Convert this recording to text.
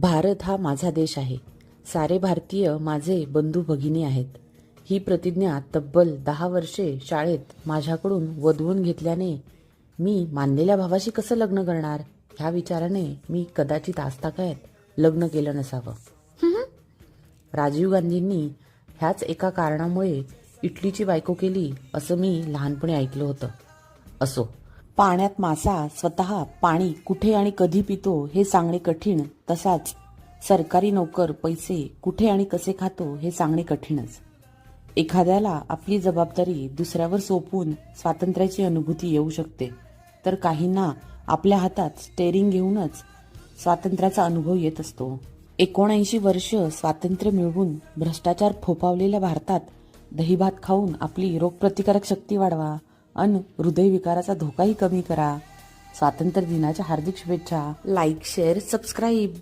भारत हा माझा देश आहे. सारे भारतीय माझे बंधू भगिनी आहेत. ही प्रतिज्ञा तब्बल दहा वर्षे शाळेत माझ्याकडून वधवून घेतल्याने मी मानलेल्या भावाशी कसं लग्न करणार? ह्या विचाराने मी कदाचित आजतागायत लग्न केलं नसावं. राजीव गांधींनी ह्याच एका कारणामुळे इटलीची बायको केली असं मी लहानपणी ऐकलं होतं. असो. पाण्यात मासा स्वतः पाणी कुठे आणि कधी पितो हे सांगणे कठीण तसाच सरकारी नोकर पैसे कुठे आणि कसे खातो हे सांगणे कठीणच. एखाद्याला आपली जबाबदारी दुसऱ्यावर सोपवून स्वातंत्र्याची अनुभूती येऊ शकते तर काहींना आपल्या हातात स्टेरिंग घेऊनच स्वातंत्र्याचा अनुभव येत असतो. एकोणऐंशी वर्ष स्वातंत्र्य मिळवून भ्रष्टाचार फोपावलेल्या भारतात दहीभात खाऊन आपली रोगप्रतिकारक शक्ती वाढवा. अन हृदयविकाराचा धोकाही कमी करा. स्वातंत्र्य दिनाच्या हार्दिक शुभेच्छा. Like share subscribe